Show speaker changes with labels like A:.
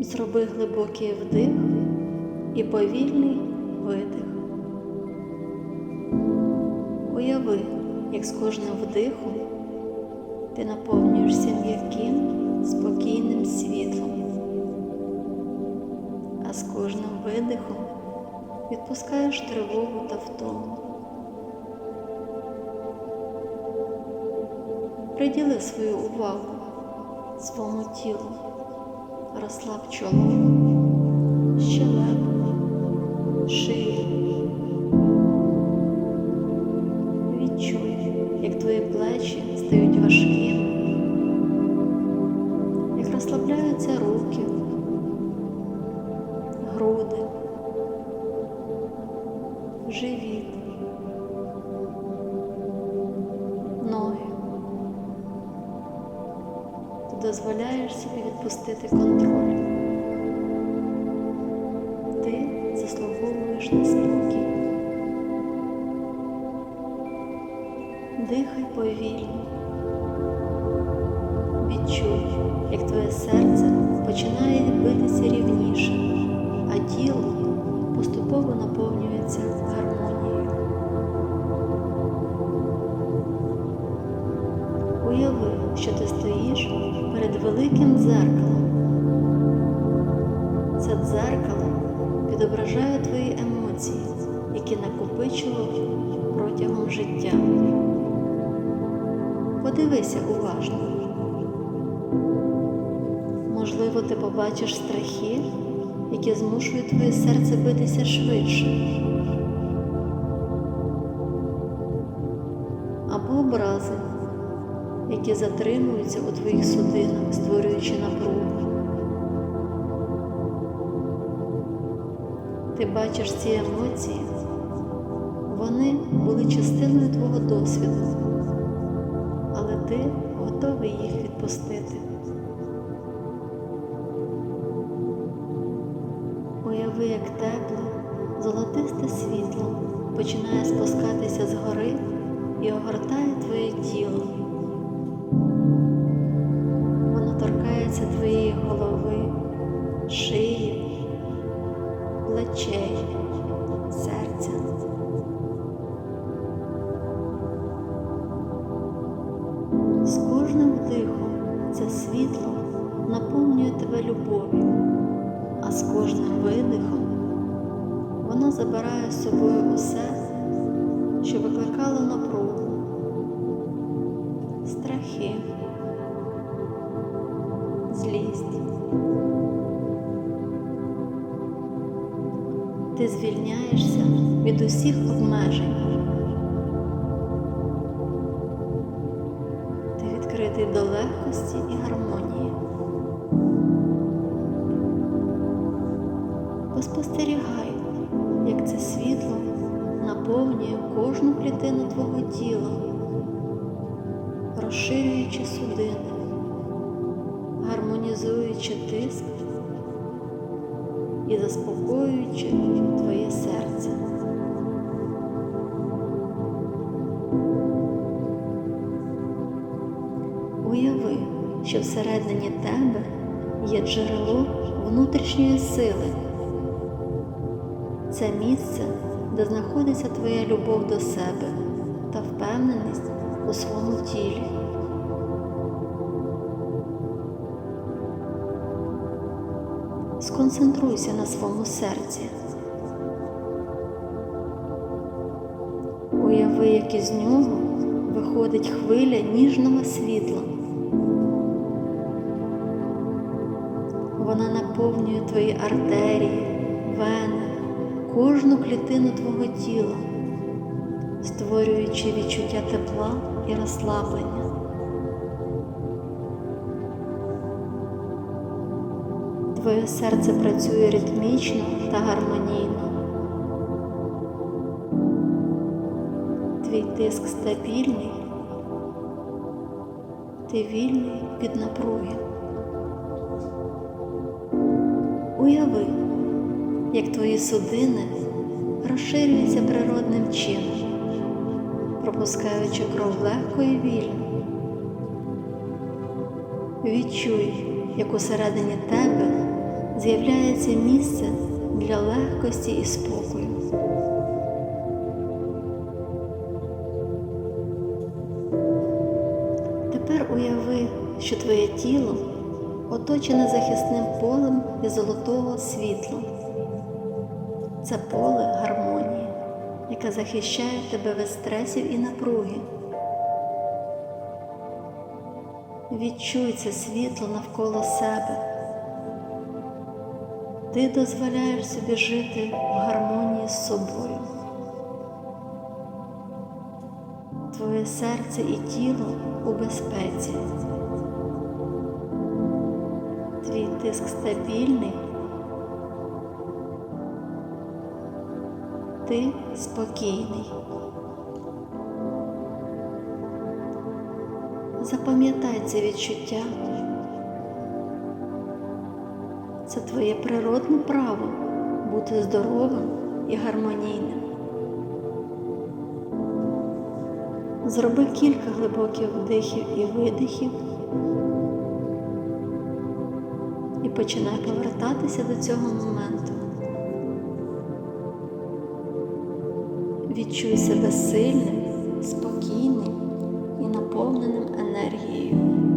A: Зроби глибокий вдих і повільний видих. Уяви, як з кожним вдихом ти наповнюєшся м'яким, спокійним світлом, а з кожним видихом відпускаєш тривогу та втому. Приділи свою увагу своєму тілу, розслаб чоло, дозволяєш собі відпустити контроль. Ти заслуговуєш на спокій. Дихай повільно. Відчуй, як твоє серце починає битися рівніше, а тіло поступово наповнюється гармонією. Уяви, що ти стоїш перед великим дзеркалом. Це дзеркало відображає твої емоції, які накопичував протягом життя. Подивися уважно. Можливо, ти побачиш страхи, які змушують твоє серце битися швидше. Або образи, які затримуються у твоїх судинах, створюючи напругу. Ти бачиш ці емоції, вони були частиною твого досвіду, але ти готовий їх відпустити. Уяви, як тепле, золотисте світло починає спускатися з гори і огортає твоє тіло. Наповнює тебе любов'ю, а з кожним видихом воно забирає з собою усе, що викликало напругу, страхи, злість. Ти звільняєшся від усіх обмежень. Ти відкритий до легкості і гармонії. Поспостерігай, як це світло наповнює кожну клітину твого тіла, розширюючи судини, гармонізуючи тиск і заспокоюючи твоє серце. Уяви, що всередині тебе є джерело внутрішньої сили. Це місце, де знаходиться твоя любов до себе та впевненість у своєму тілі. Сконцентруйся на своєму серці. Уяви, як із нього виходить хвиля ніжного світла. Вона наповнює твої артерії, вени, кожну клітину твого тіла, створюючи відчуття тепла і розслаблення. Твоє серце працює ритмічно та гармонійно. Твій тиск стабільний, ти вільний від напруги. Уяви, як твої судини розширюються природним чином, пропускаючи кров легко і вільно. Відчуй, як усередині тебе з'являється місце для легкості і спокою. Тепер уяви, що твоє тіло оточене захисним полем із золотого світла. Це поле гармонії, яке захищає тебе від стресів і напруги. Відчуй це світло навколо себе. Ти дозволяєш собі жити в гармонії з собою. Твоє серце і тіло у безпеці. Твій тиск стабільний. Ти спокійний. Запам'ятай це відчуття. Це твоє природне право бути здоровим і гармонійним. Зроби кілька глибоких вдихів і видихів і починай повертатися до цього моменту. Відчуй себе сильним, спокійним і наповненим енергією.